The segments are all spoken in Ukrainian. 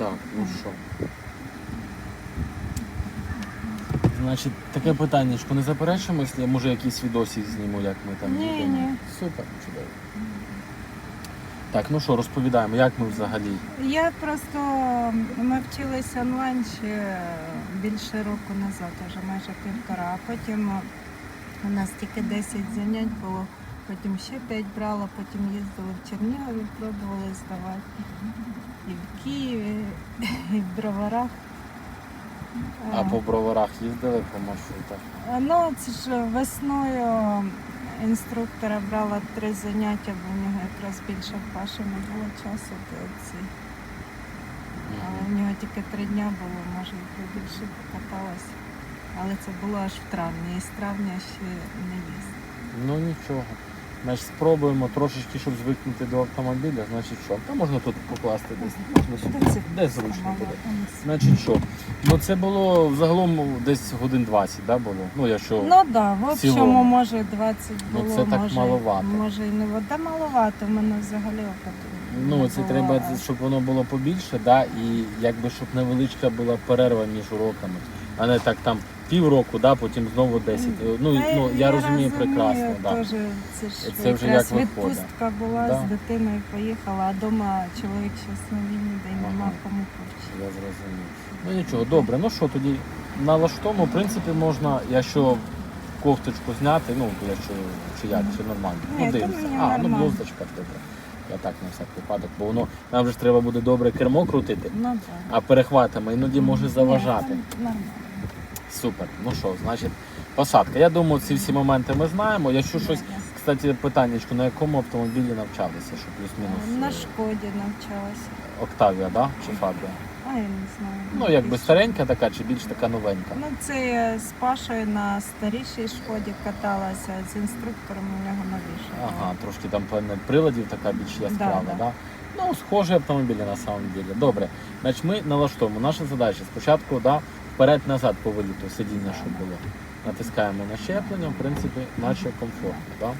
Так, ну що. Значить, таке питання, що не заперечимо, якщо я може якийсь відосик зніму, як ми там Ні, їдемо? ні. Супер, чудово. Так, ну що, розповідаємо, як ми взагалі. Я просто ми вчилися онлайн ще більше року назад, вже майже півтора. А потім у нас тільки 10 занять було, потім ще 5 брала, потім їздили в Чернігові, пробували здавати. І в Києві, і в Броварах. А по броварах їздили по маршрутах. Ну, це ж весною інструктора брала три заняття, бо в нього якраз більше в Паші не було часу. Ці. Але в нього тільки три дня було, може і більше покаталася. Але це було аж в травні, і з травня ще не їздила. Ну нічого. Значить, спробуємо трошечки, щоб звикнути до автомобіля. Значить що? Та можна тут покласти десь. Можна сюди. Десь зручно буде. Значить що? Ну це було взагалом десь годин 20, да, було? Ну, якщо Ну так, да, в цілому. общому, може 20 Ну, це так може, маловато. може і не вода маловато, в мене взагалі опиту. Ну, це було. треба, щоб воно було побільше, да, і якби щоб невеличка була перерва між уроками, а не так там півроку, да, потім знову 10. Ну, Та ну я розумію прекрасно, да. Теж, це ж Це вже як виходить. відпустка була Да. з дитиною, поїхала, а вдома чоловік щось на війні, де й нема кому повчити. Я зрозумів. Ну нічого, добре, ну що тоді налаштовано, в принципі, можна, якщо кофточку зняти, ну якщо чи як, чи нормально. Ні, ну то дивимося. мені А, ну нормально. блузочка добре. Я так на всяк випадок, бо воно нам же ж треба буде добре кермо крутити, Ну, так. а перехватами іноді може заважати. Ні, там нормально. Супер. Ну що, значить, посадка. Я думаю, ці всі моменти ми знаємо. Якщо щось, кстати, питаннячко, на якому автомобілі навчалися, що плюс-мінус На е, шкоді навчалася. Октавія, да? чи Фабія? А я не знаю. Ну, якби старенька така, чи більш така новенька. Ну, це я з Пашою на старішій шкоді каталася, з інструктором у нього новіше. Ага, трошки там певне приладів така більш яскрава, да, Да, да. Ну, схожі автомобілі на самом деле. Добре. Значить, ми налаштовуємо. Наша задача спочатку да, вперед-назад по виліту сидіння, щоб було. Натискаємо на щеплення, в принципі, наче комфортно. Да?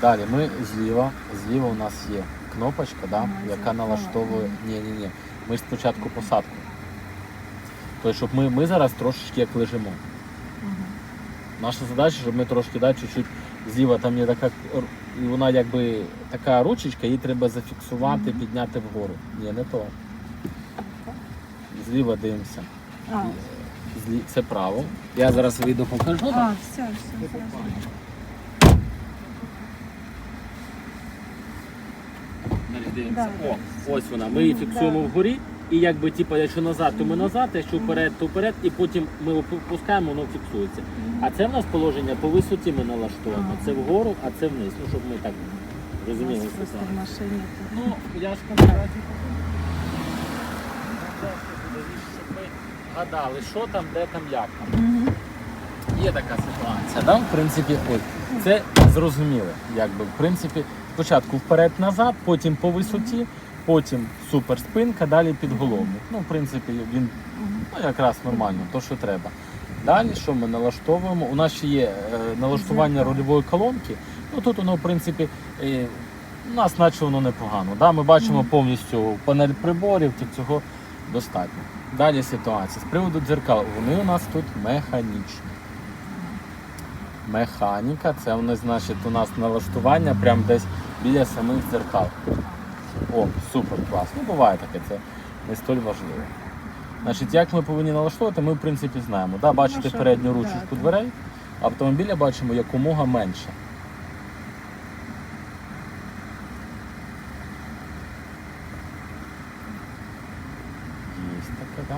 Далі ми зліва, зліва у нас є кнопочка, да, яка налаштовує. Ні, ні, ні. Ми ж спочатку посадку. Тобто, щоб ми, ми зараз трошечки як лежимо. Наша задача, щоб ми трошки да, чуть-чуть зліва там є така і вона якби така ручечка, її треба зафіксувати, Мгм. підняти вгору. Ні, не то. Зліва дивимося. А, Злі... Це право. Я зараз вийду покажу. а, все, все. Далі дивимося. Да. О, ось вона. Ми її фіксуємо да. вгорі. І якби типу, якщо назад, то ми назад, якщо вперед, то вперед, і потім ми опускаємо, воно фіксується. А це в нас положення по висоті ми налаштовуємо. Це вгору, а це вниз. Ну, щоб ми так розуміли. просто в машині. Ну, я ж. Щоб ми гадали, що там, де там, як там. Є така ситуація, да? в принципі, ой, це зрозуміло. Якби, в принципі, спочатку вперед-назад, потім по висоті, потім супер спинка, далі підголовник. Ну, в принципі, він ну, якраз нормально, то, що треба. Далі, що ми налаштовуємо? У нас ще є е, налаштування Дзеркало. рульової колонки. Ну тут воно, в принципі, е, у нас наче воно непогано. Да? Ми бачимо повністю панель приборів, то цього достатньо. Далі ситуація. З приводу дзеркал, вони у нас тут механічні. Механіка, це вони, значить, у нас налаштування прямо десь біля самих дзеркал. О, супер клас. Ну, буває таке, це не столь важливо. Значить, як ми повинні налаштовувати, ми в принципі знаємо. Да, бачите Ну, передню да, ручечку дверей, автомобіля бачимо якомога менше. Таке, так? Да?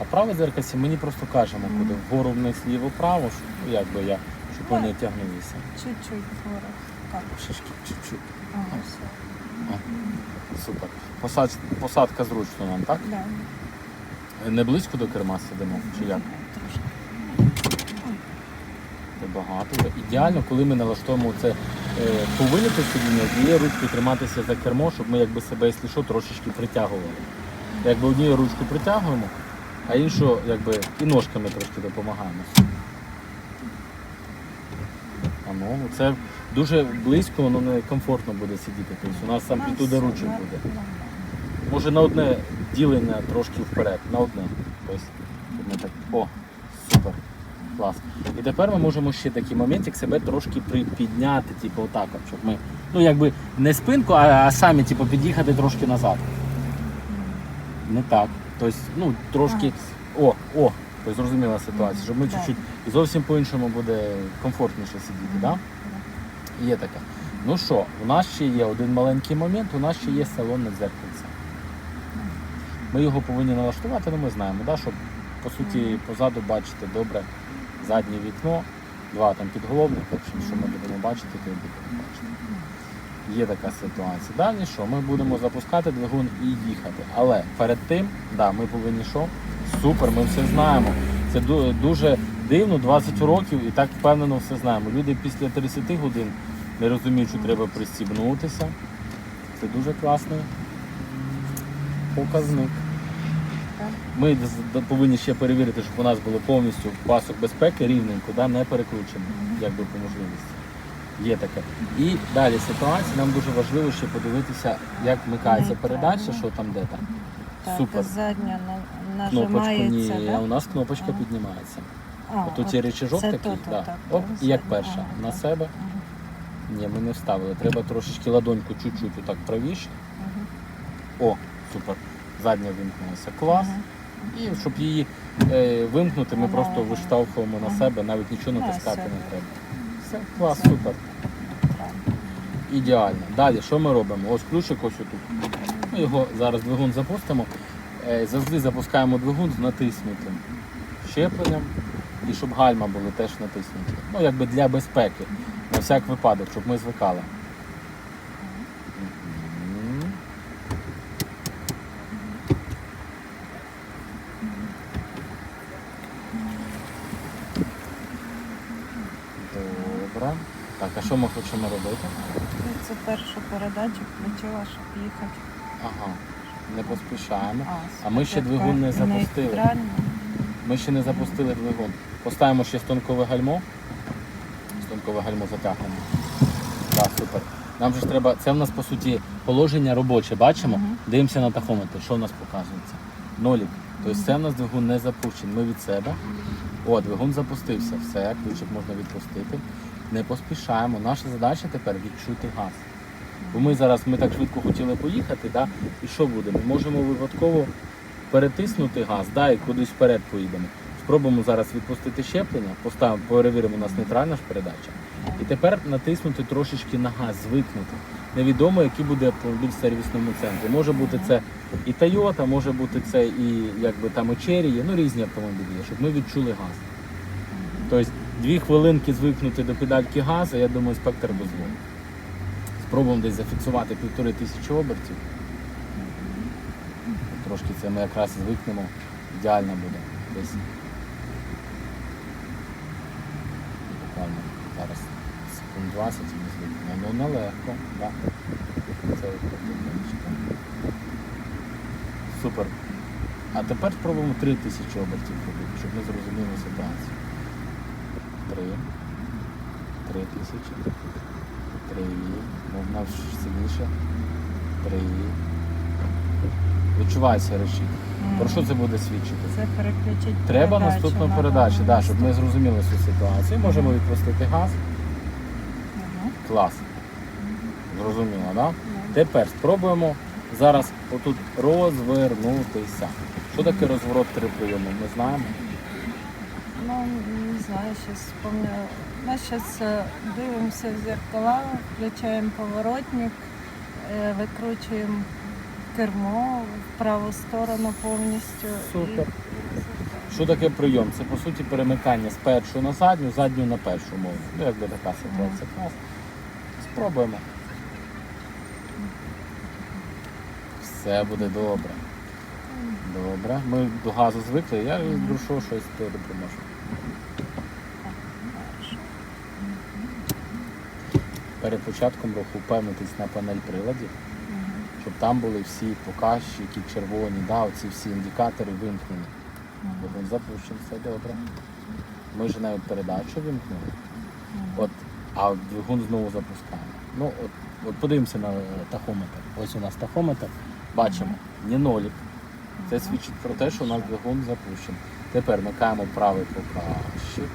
А праве зеркальце мені просто кажемо, куди вгору вниз, ліво, вправо, щоб, ну, якби я, щоб вони тягнулися. Чуть-чуть вгору. Так. Шишки чуть-чуть. Ага, все. Супер. Посад... Посадка зручно нам, так? Да. Не близько до керма сидимо, чи як? Трошки. Це багато. Ідеально, коли ми налаштуємо це е, по виліту сидіння, однією ручкою триматися за кермо, щоб ми якби себе, якщо що, трошечки притягували. Якби однією ручкою притягуємо, а іншу якби і ножками трошки допомагаємо. А ногу. Це дуже близько, воно не комфортно буде сидіти. Тобто у нас амплітуда ручок буде. Може на одне ділення трошки вперед, на одне. Тобто, ми так. О, супер. Клас. І тепер ми можемо ще такий моментик себе трошки припідняти, типу отак, щоб ми. Ну якби не спинку, а, а самі типу, під'їхати трошки назад. Не так. Тобто, ну, трошки. О, о, тобто зрозуміла ситуація, щоб ми чуть-чуть зовсім по-іншому буде комфортніше сидіти, так? Да? Є таке. Ну що, у нас ще є один маленький момент, у нас ще є салонне дзеркальце. Ми його повинні налаштувати, але ми знаємо, да, щоб по суті позаду бачити добре заднє вікно, два там підголовника, чи що ми будемо бачити, то і будемо бачити. Є така ситуація. Далі що? Ми будемо запускати двигун і їхати. Але перед тим, да, ми повинні що? Супер, ми все знаємо. Це дуже дивно, 20 років і так впевнено все знаємо. Люди після 30 годин не розуміють, що треба пристібнутися. Це дуже класний показник. Ми повинні ще перевірити, щоб у нас було повністю пасок безпеки рівненько, да, не перекручено, якби по можливості. Є таке. І далі ситуація, нам дуже важливо ще подивитися, як вмикається передача, що там де там. Супер. задня на- Кнопочку ні, да? у нас кнопочка піднімається. От є речажок це такий, тут, да. отак, Оп, і як перша. Ага, На так. себе. Ага, Ні, ми не вставили. Треба трошечки ладоньку чуть-чуть отак правіше. ага, О, супер. Задня вимкнулася. Клас. ага. І щоб її е, вимкнути, ми Ага, просто ага. виштовхуємо на себе, навіть нічого Да, натискати все. не треба. Все, клас, Все. супер. Ідеально. Далі, що ми робимо? Ось ключик ось отут. Ми його зараз двигун запустимо. Е, Завжди запускаємо двигун з натиснутим щепленням. І щоб гальма були теж натиснуті. Ну, якби для безпеки. На всяк випадок, щоб ми звикали. Добре. Так, а що ми хочемо робити? Це першу передачу включила, щоб їхати. Ага, не поспішаємо. А, А ми ще двигун не запустили. Ми ще не запустили двигун. Поставимо ще стонкове гальмо. Стонкове гальмо затягнемо. Так, супер. Нам же ж треба, це в нас по суті положення робоче, бачимо? Мгм. Дивимося на тахометр, що в нас показується? Нолік. Тобто це в нас двигун не запущений. Ми від себе. О, двигун запустився. Все, ключик можна відпустити. Не поспішаємо. Наша задача тепер відчути газ. Бо ми зараз ми так швидко хотіли поїхати, да? і що буде? Ми можемо випадково перетиснути газ, да, і кудись вперед поїдемо. Спробуємо зараз відпустити щеплення, поставимо, перевіримо, у нас нейтральна ж передача. І тепер натиснути трошечки на газ, звикнути. Невідомо, який буде автомобіль в сервісному центрі. Може бути це і Toyota, може бути це і якби там Cherry, є, ну різні автомобілі, є, щоб ми відчули газ. Тобто дві хвилинки звикнути до педальки газу, я думаю, спектр дозволить. Спробуємо десь зафіксувати півтори тисячі обертів. Трошки це ми якраз звикнемо. Ідеально буде. Десь. Буквально зараз секунд 20 і ми звикнемо. Ну нелегко, так. Це от. Супер. А тепер спробуємо 3 тисячі обертів робити, щоб ми зрозуміли ситуацію. Три. Три тисячі. Три. Можна сильніше. Три. Відчувається. Мгм. Про що це буде свідчити? Це переключити Треба передачу наступну на передачу, да, щоб ми зрозуміли цю ситуацію. Можемо відпустити газ. Ага. Клас. Зрозуміло, так? Да? Тепер спробуємо зараз отут розвернутися. Що таке розворот три прийоми? Ми знаємо. Ну, не знаю, сейчас вспомню. Ми зараз дивимося в зеркала, включаємо поворотник, е, викручуємо кермо в праву сторону повністю. Супер. І... Що таке прийом? Це по суті перемикання з першої на задню, задню на першу мову. Ну, якби така ситуація. Клас. Спробуємо. Все буде добре. Добре. Ми до газу звикли, я що щось то допоможу. Перед початком руху впевнитись на панель приладів. Щоб там були всі показчики червоні, да, оці всі індикатори вимкнені. Мгм. Двигун запущений, все добре. Ми ж навіть передачу вимкнули. От, а двигун знову запускаємо. Ну, от, от подивимося на е, тахометр. Ось у нас тахометр. Бачимо, не нолік. Це свідчить про те, що у нас двигун запущений. Тепер микаємо правий показчик,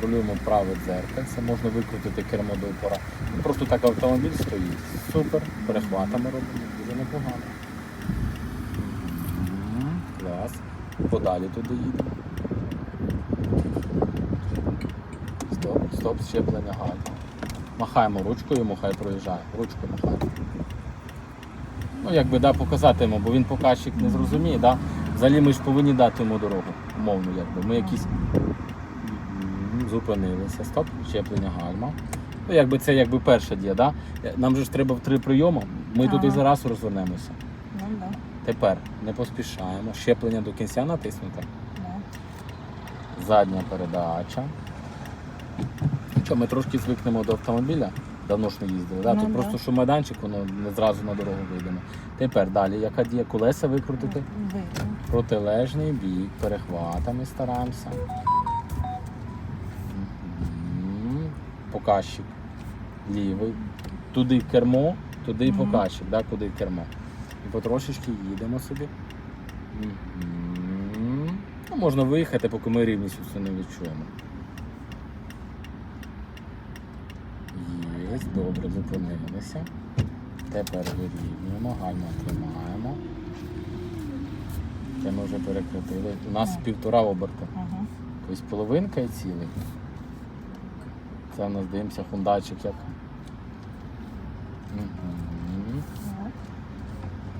контролюємо праве дзеркальце, можна викрутити кермо до упора. Ну, Просто так автомобіль стоїть. Супер, перехватами робимо, дуже непогано. Клас. Подалі туди їдемо. Стоп, стоп, щеплення гальма. Махаємо ручкою, йому хай проїжджає. Ручкою махаємо. Ну, якби да, показати йому, бо він показчик не зрозуміє. Да? Взагалі ми ж повинні дати йому дорогу, умовно, якби. Ми якісь зупинилися. Стоп, щеплення гальма. Ну, якби це якби перша дія, да? Нам же ж треба в три прийоми. Ми туди Ага. зараз розвернемося. Ну да, Тепер не поспішаємо. Щеплення до кінця натиснути. да. Задня передача. Що, ми трошки звикнемо до автомобіля, давно ж не їздили. Да? Ну, Тут да. просто що майданчик, воно не зразу на дорогу вийдемо. Тепер далі, яка дія? Колеса викрутити. Видно. Протилежний бік, перехватами стараємося. Показчик лівий. Туди кермо, туди і Мгм. показчик, да, куди кермо. І потрошечки їдемо собі. Мгм. Ну, можна виїхати, поки ми рівність все не відчуємо. Є, добре, зупинилися. Тепер вирівнюємо, гальма тримаємо. Це ми вже перекрутили. У нас півтора оберта. Ось половинка і цілий. Це у нас дивимося хундайчик як.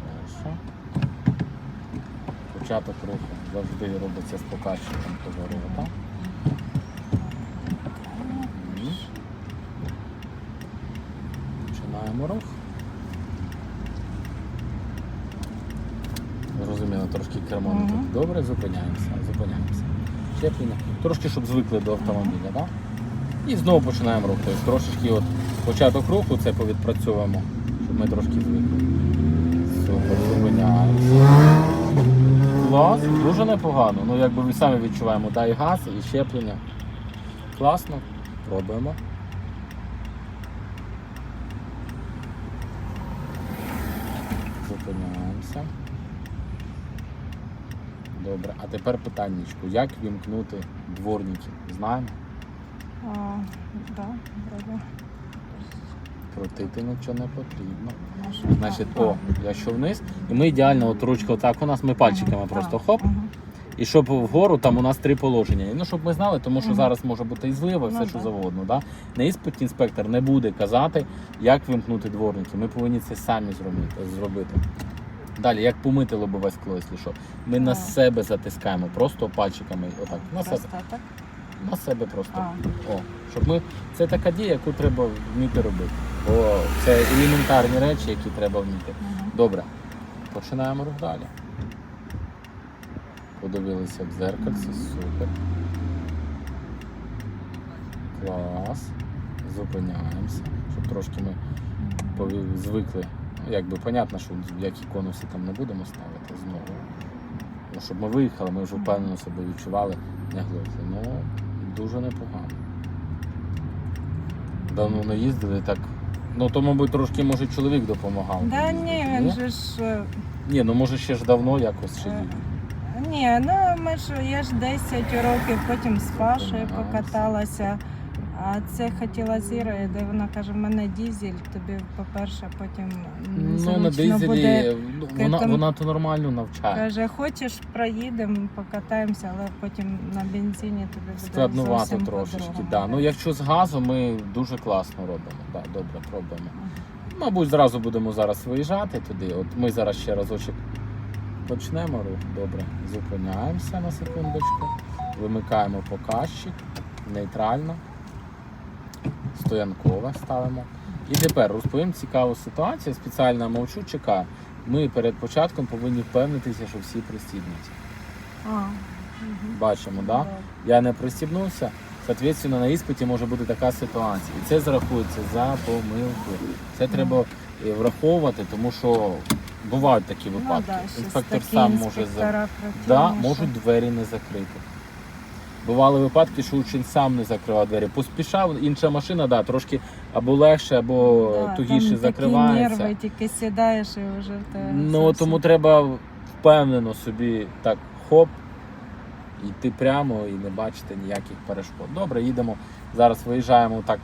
Хорошо. Початок руху завжди робиться з показчиком поворота. Починаємо рух. Зрозуміло, трошки кермо не так добре, зупиняємося, зупиняємося. Щеплення. Трошки, щоб звикли до автомобіля, так? І знову починаємо рух. Тобто трошечки от початок руху це повідпрацьовуємо, щоб ми трошки звикли. Зупиняємося. Клас, дуже непогано. Ну якби ви самі відчуваємо, да, і газ, і щеплення. Класно. Пробуємо. Зупиняємося. Добре, а тепер питаннячку. Як вімкнути дворники? Знаємо? А, да, вроде. Крутити нічого не потрібно. Значить, о, якщо вниз, і ми ідеально от ручка отак у нас, ми пальчиками просто хоп. І щоб вгору там у нас три положення. І, Ну, щоб ми знали, тому що зараз може бути і злива, все Ну, що так. завгодно. Да? На іспиті інспектор не буде казати, як вимкнути дворники. Ми повинні це самі зробити. зробити. Далі, як помити лобове скло, якщо що. Ми на себе затискаємо, просто пальчиками. Отак. На себе. На себе просто. А. О, щоб ми... Це така дія, яку треба вміти робити. Бо це елементарні речі, які треба вміти. Ага. Добре, починаємо рух далі. Подивилися в дзеркальце, супер. Клас. Зупиняємося, щоб трошки ми звикли. Ну, Якби понятно, що які конуси там не будемо ставити знову. Ну, щоб ми виїхали, ми вже впевнено себе відчували, не глохли. Ну, дуже непогано. Давно не їздили так. Ну, то, мабуть, трошки, може, чоловік допомагав. Да ні, він же ж. е, ні, ну може ще ж давно якось ще. діти. Ні, ну ми ж я ж 10 років, потім з Пашою покаталася. А це хотіла з Ірою, де вона каже, в мене дізель, тобі, по-перше, потім Ну, на дизелі буде. ну, вона, там- вона то нормально навчає. Каже, хочеш, проїдемо, покатаємося, але потім на бензині тобі буде Складнувато зовсім трошечки. по-другому. Да. Ну, якщо з газу, ми дуже класно робимо. Да, добре, пробуємо. Мабуть, зразу будемо зараз виїжджати туди. От ми зараз ще разочок почнемо рух. Добре, зупиняємося на секундочку, вимикаємо показчик, нейтрально, стоянкове ставимо. І тепер розповім цікаву ситуацію. Спеціально мовчу, чекаю. Ми перед початком повинні впевнитися, що всі пристібнуті. Бачимо, да? Я не пристібнувся. Соответственно, на іспиті може бути така ситуація. І це зарахується за помилку. Це треба е, враховувати, тому що бувають такі випадки. Ну, да, Інспектор сам може за... да, можуть двері не закрити. Бували випадки, що учень сам не закривав двері. Поспішав, інша машина, да, трошки або легше, або Да, тугіше там закривається. Такі нерви, тільки сідаєш і вже те Ну зовсім- тому треба впевнено собі так хоп, йти прямо і не бачити ніяких перешкод. Добре, їдемо. Зараз виїжджаємо так.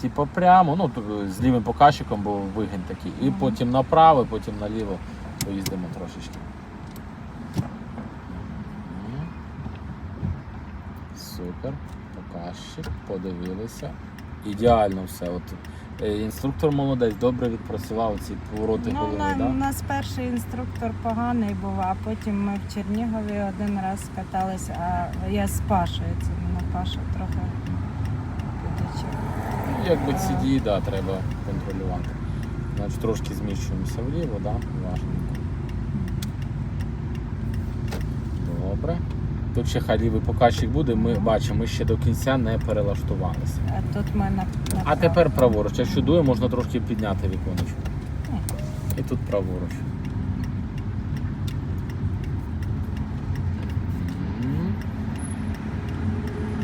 Типу прямо, ну з лівим показчиком, бо вигін такий. І Мгм. потім направо, потім наліво поїздимо трошечки. Супер. Показчик, подивилися. Ідеально все. От, е, інструктор молодець, добре відпрацював ці повороти Ну, голови. на, да? у нас перший інструктор поганий був, а потім ми в Чернігові один раз каталися, а я з Пашою, це мене Паша трохи підучив. Ну, Якби ці дії, да, треба контролювати. Значить, трошки зміщуємося вліво, да? важненько. Добре. Тут ще хай лівий показчик буде, ми бачимо, ми ще до кінця не перелаштувалися. А тут ми на, А тепер праворуч. Якщо дує, можна трошки підняти віконечко. І тут праворуч.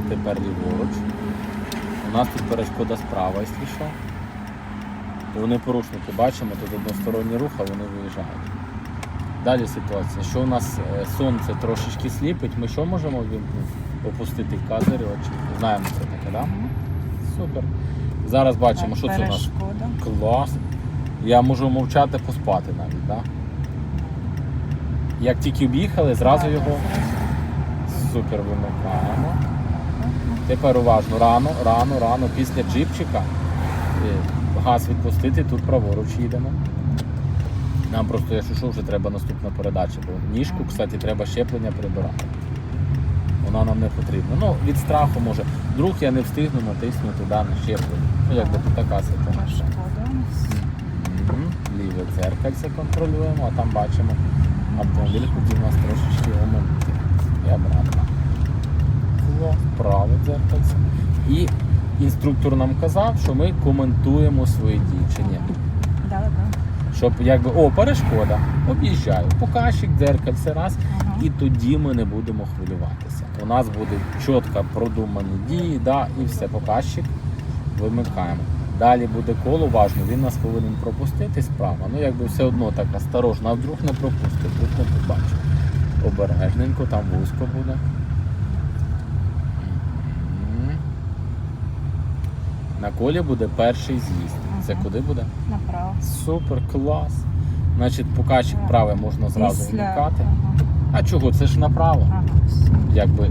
Тепер ліворуч. У нас тут перешкода справа, якщо що. Вони порушники бачимо, тут односторонній рух, а вони виїжджають. Далі ситуація. Що у нас е, сонце трошечки сліпить, ми що можемо вимкнути? Опустити козирьочок. Знаємо, що таке, так? Да? Мгм. Супер. Зараз бачимо, що це у нас. Клас. Я можу мовчати, поспати навіть, так? Да? Як тільки об'їхали, зразу його супер вимикаємо. Тепер уважно, рано, рано, рано, після джипчика е, газ відпустити, тут праворуч їдемо. Нам просто, якщо що, вже треба наступна передача, бо ніжку, кстати, треба щеплення прибирати. Вона нам не потрібна. Ну, від страху може. Вдруг я не встигну натиснути дане щеплення. Ну, якби тут така ситуація. Ліве дзеркальце контролюємо, а там бачимо автомобіль, який у нас трошечки оминути. І обратно. Праве дзеркальце. І інструктор нам казав, що ми коментуємо свої дії чи ні. Щоб якби, о, перешкода, об'їжджаю, показчик, дзеркальце раз, Ага. і тоді ми не будемо хвилюватися. У нас буде чітко продумані дії, да, і все, показчик вимикаємо. Далі буде коло, важно, він нас повинен пропустити справа. Ну якби все одно так осторожно, а вдруг не пропустить, вдруг не побачить. Обережненько, там вузько буде. На колі буде перший з'їзд. Це куди буде? Направо. Супер, клас. Значить, покачик правий можна зразу Після- вмикати. Ага. А чого? Це ж направо. Ага. Якби